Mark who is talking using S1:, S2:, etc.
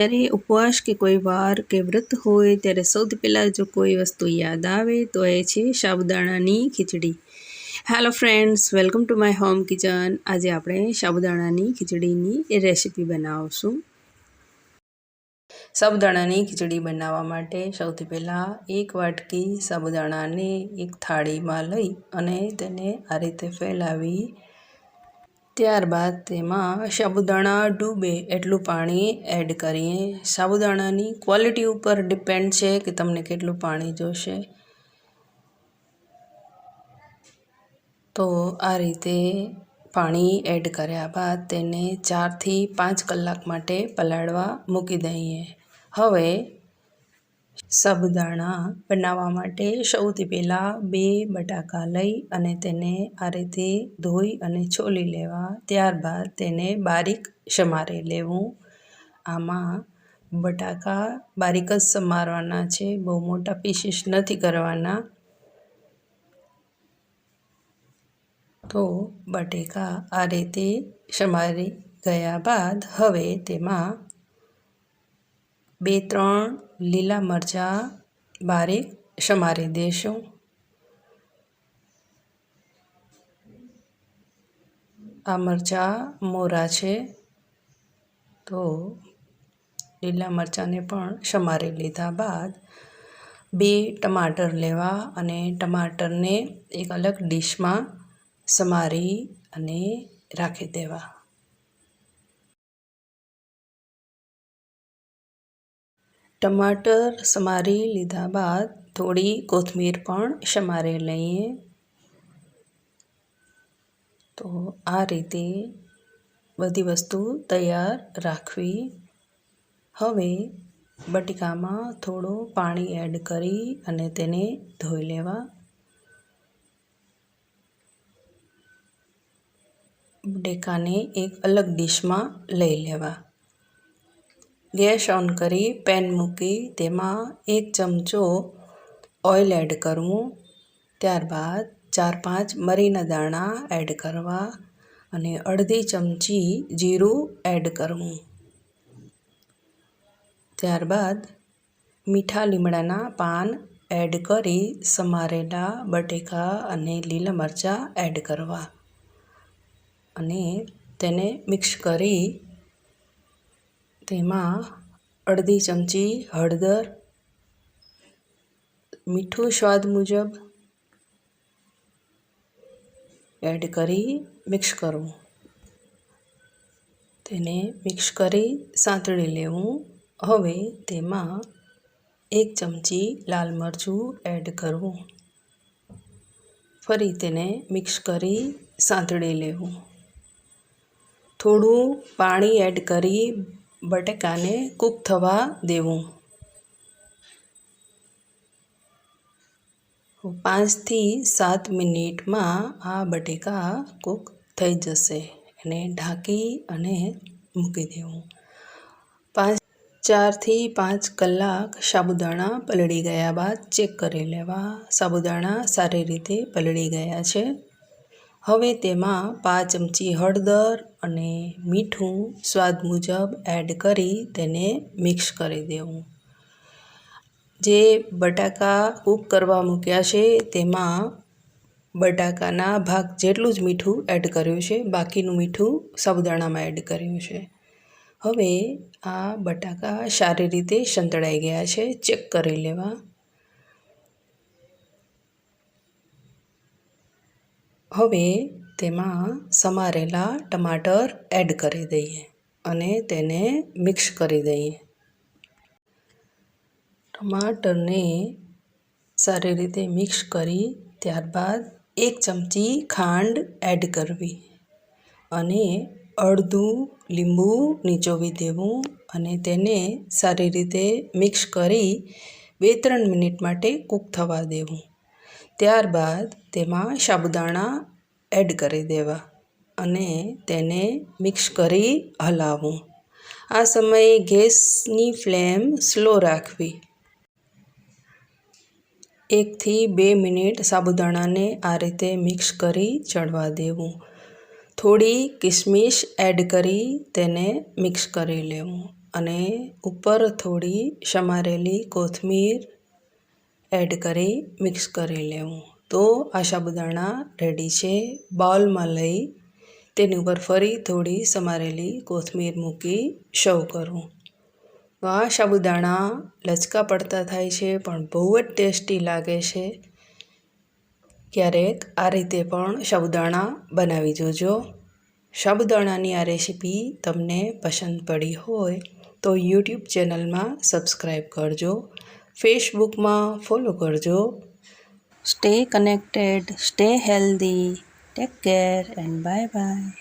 S1: ત્યારે ઉપવાસ કે કોઈ વાર કે વ્રત હોય ત્યારે સૌથી પહેલાં જો કોઈ વસ્તુ યાદ આવે તો એ છે સાબુદાણાની ખીચડી. Hello friends welcome to my home kitchen આજે આપણે સાબુદાણાની ખીચડીની રેસીપી બનાવશું. સાબુદાણાની ખીચડી બનાવવા માટે સૌથી પહેલાં એક વાટકી સાબુદાણાને એક થાળીમાં લઈ અને તેને આ રીતે ફેલાવી ત્યારબાદ તેમાં સાબુદાણા ડૂબે એટલું પાણી એડ કરીએ. સાબુદાણાની ક્વોલિટી ઉપર ડિપેન્ડ છે કે તમને કેટલું પાણી જોશે. તો આ રીતે પાણી એડ કર્યા બાદ તેને ચારથી પાંચ કલાક માટે પલાળવા મૂકી દઈએ. હવે સાબુદાણા બનાવવા માટે સૌથી પહેલાં બે બટાકા લઈ અને તેને આ રીતે ધોઈ અને છોલી લેવા. ત્યારબાદ તેને બારીક સમારી લેવું. આમાં બટાકા બારીક જ સમારવાના છે. બહુ મોટા પીસીસ નથી કરવાના. તો બટેકા આ રીતે સમારી ગયા બાદ હવે તેમાં બે, ત્રણ લીલા મરચાં બારીક સમારી દઈશું આ મરચાં મોરા છે, તો લીલા મરચાંને પણ સમારી લીધા બાદ બે ટમાટર લેવા અને ટમાટરને એક અલગ ડીશમાં સમારી અને રાખી દેવા. ટમાટર સમારી લીધા બાદ થોડી કોથમીર પણ સમારી લઈએ. તો આ રીતે બધી વસ્તુ તૈયાર રાખવી. હવે બટેકામાં થોડું પાણી એડ કરી અને તેને ધોઈ લેવા. બટેકાને એક અલગ ડીશમાં લઈ લેવા. ગેસ ઓન કરી, પેન મૂકી, તેમાં એક ચમચો ઓઇલ એડ કરવું. ત્યારબાદ ચાર પાંચ મરીના દાણા એડ કરવા અને અડધી ચમચી જીરું એડ કરવું. ત્યારબાદ મીઠા લીમડાના પાન એડ કરી, સમારેલા બટેકા અને લીલા મરચાં એડ કરવા અને તેને મિક્સ કરી તેમાં અડધી ચમચી હળદર, મીઠું સ્વાદ મુજબ એડ કરી મિક્સ કરવું તેને મિક્સ કરી સાંતળી લેવું. હવે તેમાં એક ચમચી લાલ મરચું એડ કરવું. ફરી તેને મિક્સ કરી સાંતળી લેવું. થોડું પાણી એડ કરી બટેકાને કૂક થવા દેવું. પાંચથી સાત મિનિટમાં આ બટેકા કૂક થઈ જશે. એને ઢાંકી અને મૂકી દેવું. પાંચ, ચારથી પાંચ કલાક સાબુદાણા પલળી ગયા બાદ ચેક કરી લેવા. સાબુદાણા સારી રીતે પલળી ગયા છે. હવે તેમાં પાંચ ચમચી હળદર અને મીઠું સ્વાદ મુજબ એડ કરી તેને મિક્સ કરી દેવું. જે બટાકા કૂક કરવા મૂક્યા છે, તેમાં બટાકાના ભાગ જેટલું જ મીઠું એડ કર્યું છે, બાકીનું મીઠું સાબુદાણામાં એડ કર્યું છે. હવે આ બટાકા સારી રીતે સંતળાઈ ગયા છે ચેક કરી લેવા. હવે તેમાં સમારેલા ટમાટર એડ કરી દઈએ અને તેને મિક્સ કરી દઈએ. ટમાટરને સારી રીતે મિક્સ કરી ત્યારબાદ એક ચમચી ખાંડ એડ કરવી અને અડધું લીંબુ નીચોવી દેવું અને તેને સારી રીતે મિક્સ કરી બે ત્રણ મિનિટ માટે કૂક થવા દેવું. ત્યારબાદ તેમાં સાબુદાણા એડ કરી દેવા અને તેને મિક્સ કરી હલાવવું. આ સમયે ગેસની ફ્લેમ સ્લો રાખવી. એકથી બે મિનિટ સાબુદાણાને આ રીતે મિક્સ કરી ચડવા દેવું. થોડી કિસમિશ એડ કરી તેને મિક્સ કરી લેવું અને ઉપર થોડી સમારેલી કોથમીર એડ કરી મિક્સ કરી લેવું. તો આ સાબુદાણા રેડી છે. બાઉલમાં લઈ તેની ઉપર ફરી થોડી સમારેલી કોથમીર મૂકી સર્વ કરવું તો આ સાબુદાણા લચકા પડતા થાય છે, પણ બહુ જ ટેસ્ટી લાગે છે. ક્યારેક આ રીતે પણ સાબુદાણા બનાવી જોજો. સાબુદાણાની આ રેસીપી તમને પસંદ પડી હોય તો યુટ્યુબ ચેનલમાં સબસ્ક્રાઈબ કરજો. ફેસબુકમાં ફોલો કરજો. Stay connected, stay healthy, take care, and bye bye.